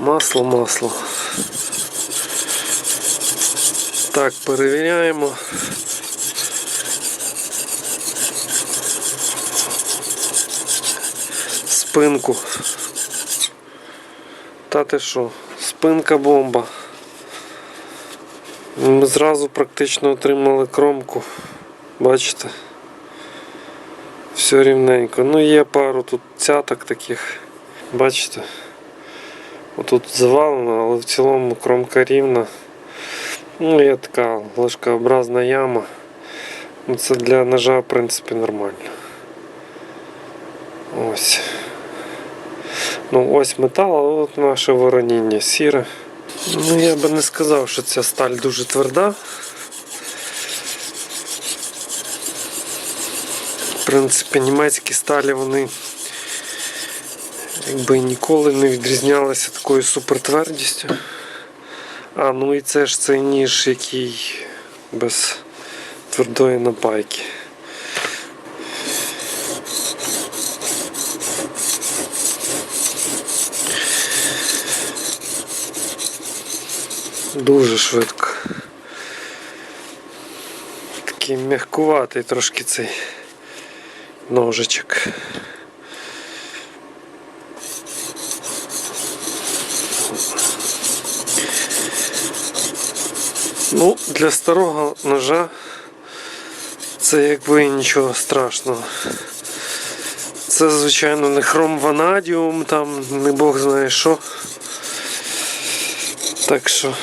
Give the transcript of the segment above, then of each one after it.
Масло, масло. Так, перевіряємо. Спинку. Та ти що? Спинка бомба. Ми зразу практично отримали кромку. Бачите? Все рівненько. Ну є пару тут цяток таких. Бачите? Отут завалено, але в цілому кромка рівна. Ну, є така ложкообразна яма. Ну, Це для ножа, в принципі, нормально. Ось. Ну, ось метал, а от наше вороніння сіре. Ну, я би не сказав, що ця сталь дуже тверда. В принципі, німецькі сталі вони якби ніколи не відрізнялися такою супертвердістю. А, ну і це ж цей ніж, який без твердої напайки. Дуже швидко. Такий м'якуватий трошки цей ножичок. Ну, для старого ножа це якби нічого страшного. Це, звичайно, не хром ванадіум, там не Бог знає що. Так що,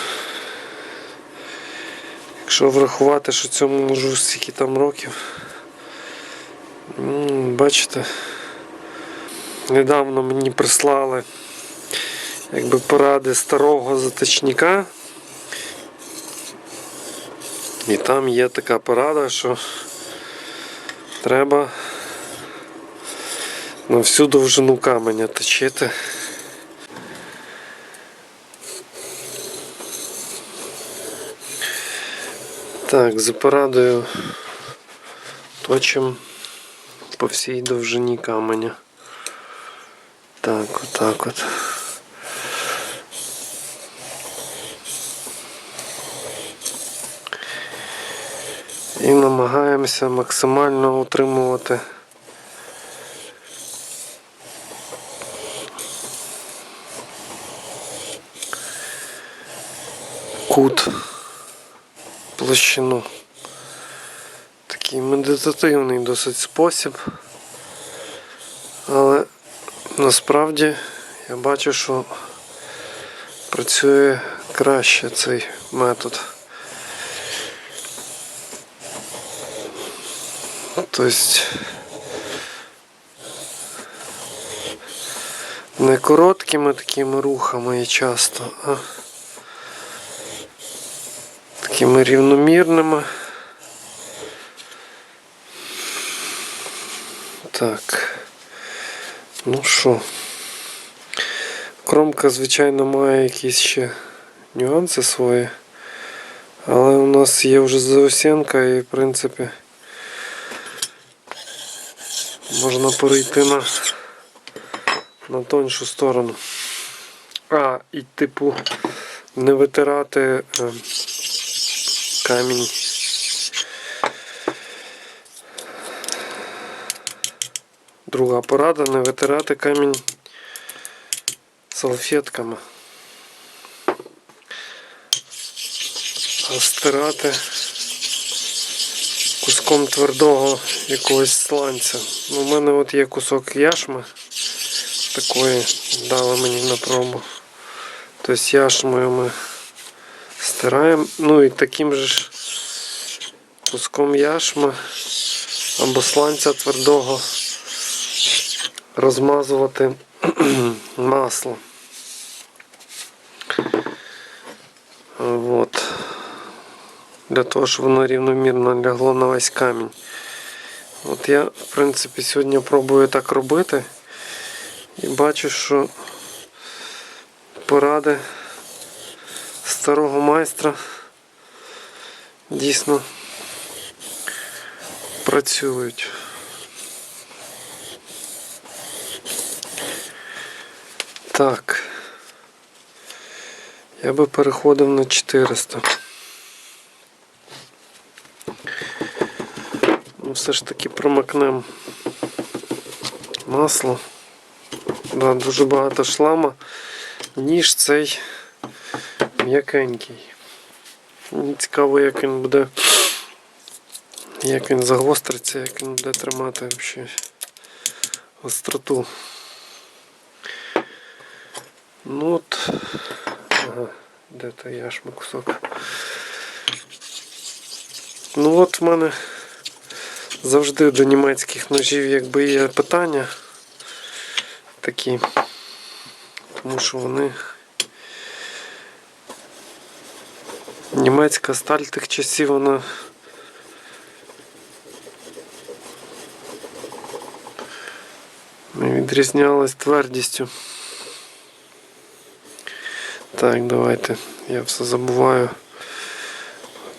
якщо врахувати, що цьому ножу стільки там років, бачите, недавно мені прислали якби поради старого заточника. І там є така порада, що треба на всю довжину каменя точити. Так, за порадою точимо по всій довжині каменя. Так, отак от. І намагаємося максимально утримувати кут, площину. Такий медитативний досить спосіб. Але насправді я бачу, що працює краще цей метод. Тобто не короткими такими рухами і часто, а такими рівномірними. Так. Ну що? Кромка, звичайно, має якісь ще нюанси свої. Але у нас є вже заосінка і в принципі можна перейти на, на тоншу сторону. А, і типу не витирати е, камінь. Друга порада не витирати камінь салфетками. А стирати куском твердого якогось сланця. Ну, У мене от є кусок яшми такої дали мені на пробу. Тобто яшмою ми стираємо. Ну і таким же ж куском яшми або сланця твердого розмазувати масло. Вот. Для того, щоб воно рівномірно лягло на весь камінь. От я, в принципі, сьогодні пробую так робити і бачу, що поради старого майстра дійсно працюють. Так. Я би переходив на 400. Ну, все ж таки промакнемо масло. Да, дуже багато шлама. Ніж цей м'якенький. Цікаво, як він буде. Як він загостриться, як він буде тримати взагалі остроту. Ну от. Ага, де то яшма кусок. Ну от в мене завжди до німецьких ножів якби є питання такі. Тому що вони німецька сталь тих часів вона відрізнялась твердістю. Так, давайте. Я все забуваю.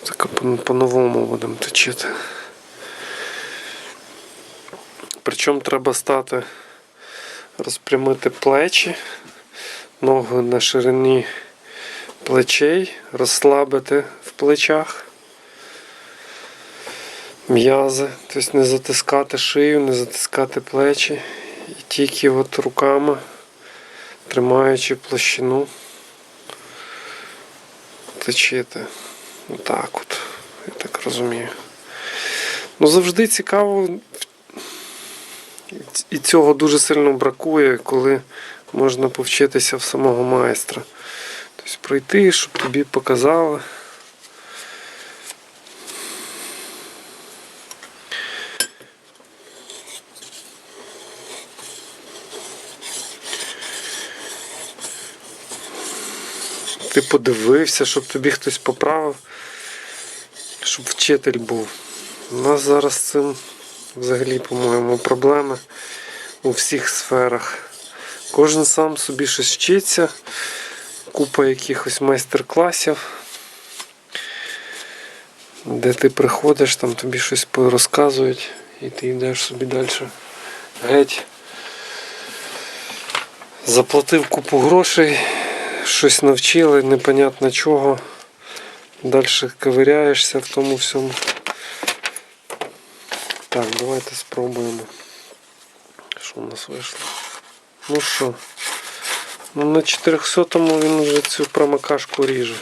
Так по- по-новому будемо точити. Причому треба стати, розпрямити плечі, ноги на ширині плечей, розслабити в плечах. М'язи, тобто не затискати шию, не затискати плечі. І тільки от руками, тримаючи площину, точити. Отак от, я так розумію. Ну завжди цікаво, і цього дуже сильно бракує, коли можна повчитися в самого майстра. Тобто пройти, щоб тобі показали. Ти подивився, щоб тобі хтось поправив, щоб вчитель був. У нас зараз з цим взагалі, по-моєму, проблеми у всіх сферах. Кожен сам собі щось вчиться, купа якихось майстер-класів, де ти приходиш, там тобі щось розказують і ти йдеш собі далі геть. Заплатив купу грошей, щось навчили, непонятно чого. Далі ковиряєшся в тому всьому. Так, давайте спробуємо. Що у нас вийшло? Ну що? Ну на 400-му він вже цю промокашку ріже.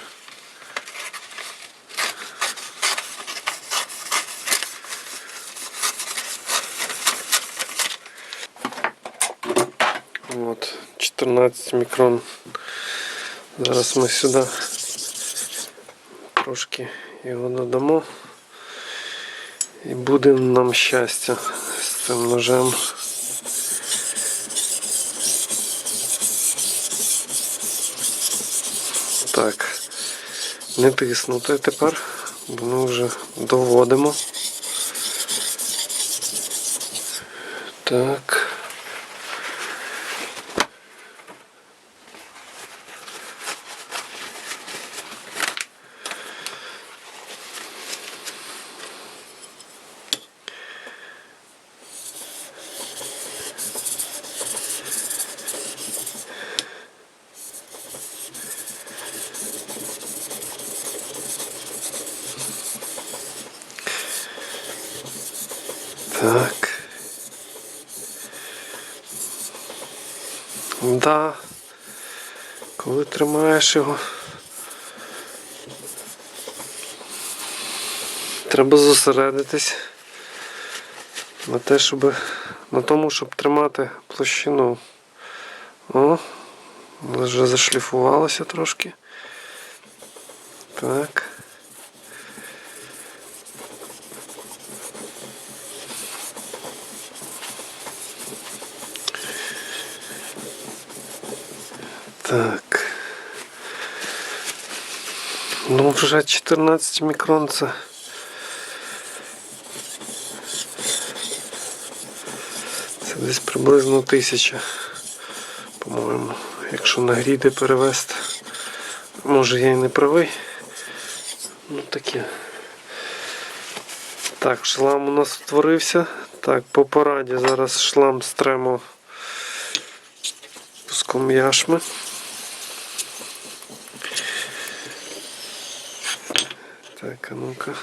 От, 14 мікрон. Зараз ми сюди Трошки його додамо. І буде нам щастя з цим ножем. Так, не тиснути тепер, бо ми вже доводимо. Так. Да. Коли тримаєш його. Треба зосередитись на те, щоб на тому, щоб тримати площину. О, вже зашліфувалося трошки. Так. Так. Ну, вже 14 мікрон це. Це десь приблизно тисяча, по-моєму, якщо на гріди перевести. Може я і не правий. Ну таке. Так, шлам у нас створився. Так, по пораді зараз шлам стремо пуском яшми. Так, а ну-ка.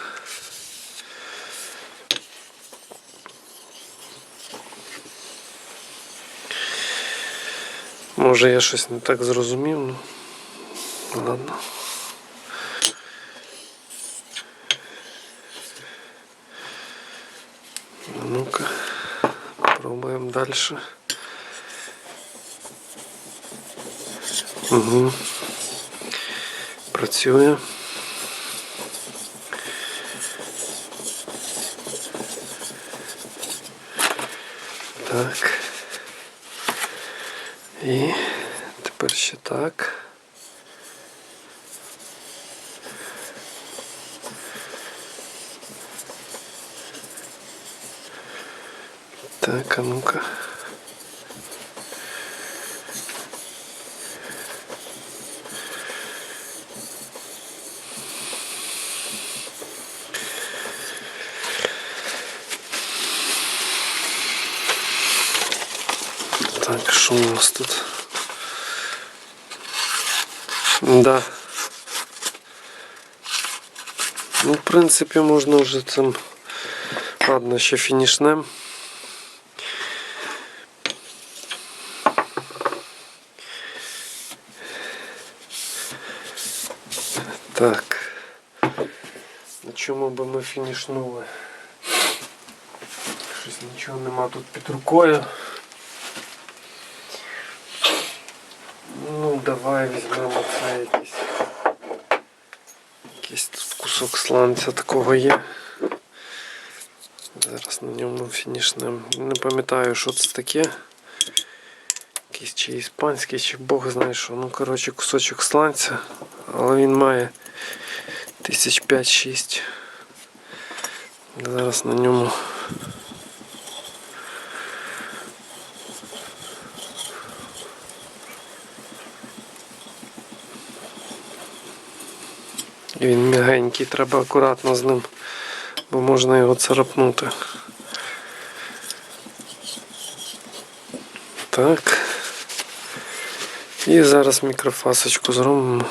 Може я щось не так зрозумів, ну ладно. А Ну-ка, пробуємо далі. Угу. Працює. Так. І тепер ще так. Так, а ну-ка. Що у нас тут? Да. Ну, в принципі, можна вже цим. Ладно, ще фінішнем. Так. На чому би ми фінішнули? Щось нічого нема тут під рукою. Ну, давай візьмемо це якийсь. Якийсь тут кусок сланця такого є. Зараз на ньому фінішнем. Не пам'ятаю, що це таке. Якийсь чи іспанський, чи Бог знає що. Ну, коротше, кусочок сланця, але він має тисяч 5-6. Зараз на ньому. Він м'ягенький, треба акуратно з ним, бо можна його царапнути. Так. І зараз мікрофасочку зробимо.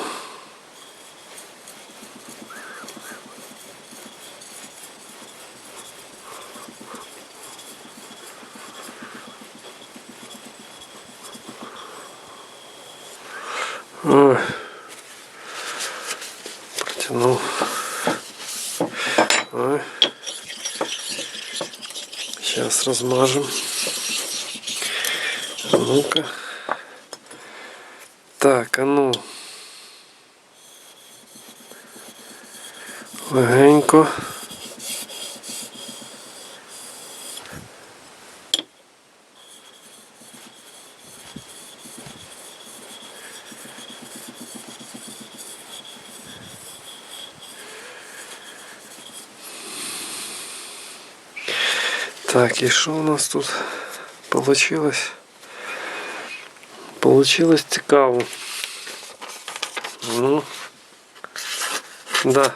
Ой. Ой. Сейчас размажем. А Ну-ка. Так, а ну. Легенько. Так, і що у нас тут получилось? Получилось цікаво. Ну, да.